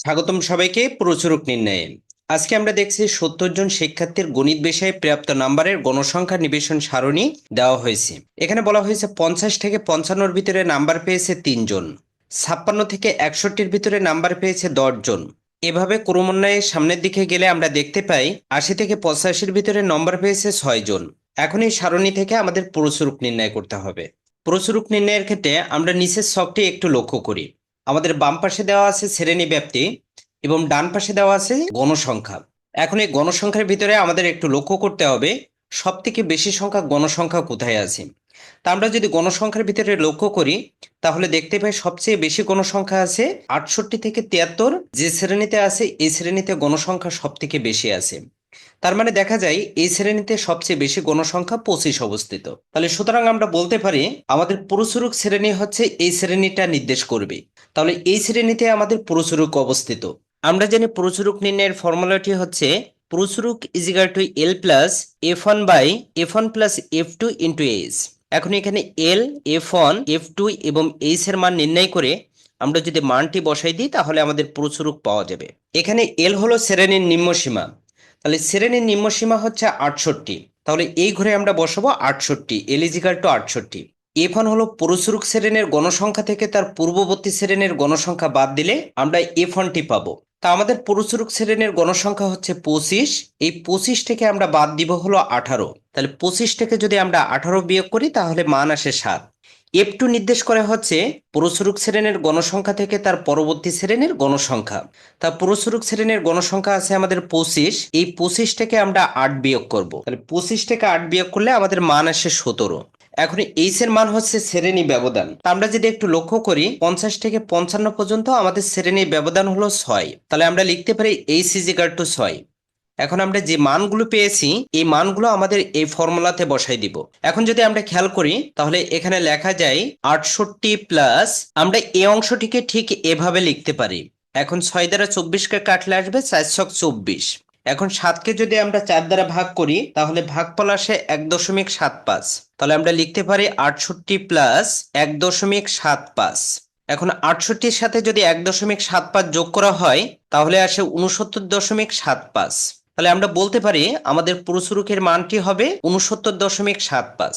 স্বাগতম সবাইকে, প্রচুরক নির্ণয়ে। আজকে আমরা দেখছি সত্তর জন শিক্ষার্থীর গণিত বিষয়ে প্রাপ্ত নাম্বারের গণসংখ্যা নিবেশন সারণী দেওয়া হয়েছে। এখানে বলা হয়েছে পঞ্চাশ থেকে পঞ্চান্নর ভিতরে নাম্বার পেয়েছে তিনজন ছাপ্পান্ন থেকে একষট্টির ভিতরে নাম্বার পেয়েছে জন। এভাবে ক্রমান্বয়ে সামনের দিকে গেলে আমরা দেখতে পাই আশি থেকে পঁচাশির ভিতরে নম্বর পেয়েছে জন। এখন এই সারণী থেকে আমাদের প্রচুরক নির্ণয় করতে হবে। প্রচুরক নির্ণয়ের ক্ষেত্রে আমরা নিচের ছকটি একটু লক্ষ্য করি। আমাদের বাম পাশে দেওয়া আছে শ্রেণি ব্যাপ্তি এবং ডান পাশে দেওয়া আছে গণসংখ্যা। এখন এই গণসংখ্যার ভিতরে আমাদের একটু লক্ষ্য করতে হবে সব থেকে বেশি সংখ্যা গণসংখ্যা কোথায় আছে। তা আমরা যদি গণসংখ্যার ভিতরে লক্ষ্য করি, তাহলে দেখতে পাই সবচেয়ে বেশি গণসংখ্যা আছে আটষট্টি থেকে তিয়াত্তর, যে শ্রেণীতে আছে, এই শ্রেণীতে গণসংখ্যা সব থেকে বেশি আছে। তার মানে দেখা যায় এই শ্রেণীতে সবচেয়ে বেশি গণসংখ্যা পঁচিশ অবস্থিত। তাহলে সুতরাং আমরা বলতে পারি আমাদের পুরুষরূপ শ্রেণি হচ্ছে এই শ্রেণীটা নির্দেশ করবে। তাহলে এই শ্রেণীতে আমাদের পুরুষরূপ অবস্থিত। আমরা জানি পুরুষরূপ নির্ণয়ের ফর্মুলাটি হচ্ছে পুরুষরূপ ইজিগার to L plus F one by F one plus F two into H এখন এখানে L F one F two এবং এইচ এর মান নির্ণয় করে আমরা যদি মানটি বসাই দিই তাহলে আমাদের পুরুষরূপ পাওয়া যাবে। এখানে এল হলো শ্রেণির নিম্নসীমা। তাহলে শ্রেণির নিম্নসীমা হচ্ছে আটষট্টি। তাহলে এই ঘরে আমরা বসাবো আটষট্টি এলিজিক্যাল টু আটষট্টি। এফন হলো পুরুষরূপ শ্রেণির গণসংখ্যা থেকে তার পূর্ববর্তী শ্রেণির গণসংখ্যা বাদ দিলে আমরা এফনটি পাবো। তা আমাদের পুরুষরূপ শ্রেণির গণসংখ্যা হচ্ছে পঁচিশ, এই পঁচিশ থেকে আমরা বাদ দিব হলো আঠারো। তাহলে পঁচিশ থেকে যদি আমরা আঠারো বিয়োগ করি তাহলে মান আসে সাত। এফ টু নির্দেশ করে হচ্ছে পুরুষরূপ শ্রেণির গণসংখ্যা থেকে তার পরবর্তী শ্রেণির গণসংখ্যা। তা পুরুষরূপ শ্রেণির গণসংখ্যা আছে আমাদের পঁচিশ, এই পঁচিশ থেকে আমরা আট বিয়োগ করব। তাহলে পঁচিশ থেকে আট বিয়োগ করলে আমাদের মান আসে সতেরো। এখন এইচ এর মান হচ্ছে শ্রেণি ব্যবধান। আমরা যদি একটু লক্ষ্য করি, পঞ্চাশ থেকে পঞ্চান্ন পর্যন্ত আমাদের শ্রেণি ব্যবধান হলো ছয়। তাহলে আমরা লিখতে পারি এইচ ইজিকার টু ছয়। এখন আমরা যে মানগুলো পেয়েছি, এই মানগুলো আমাদের এই ফর্মুলাতে বসাই দিব। এখন যদি আমরা খেয়াল করি, তাহলে এখানে লেখা যায় আটষট্টি প্লাস, আমরা এই অংশটিকে ঠিক এভাবে লিখতে পারি। এখন ছয় দ্বারা চব্বিশকে কাটলে আসবে চার ছক চব্বিশ। এখন সাতকে যদি আমরা চার দ্বারা ভাগ করি, তাহলে ভাগফল আসে এক দশমিক সাত পাঁচ। তাহলে আমরা লিখতে পারি আটষট্টি প্লাস এক দশমিক সাত পাঁচ। এখন আটষট্টির সাথে যদি এক দশমিক সাত পাঁচ যোগ করা হয়, তাহলে আসে উনসত্তর দশমিক সাত পাঁচ। তাহলে আমরা বলতে পারি আমাদের পুরুষরুখের মানটি হবে উনসত্তর দশমিক সাত পাঁচ।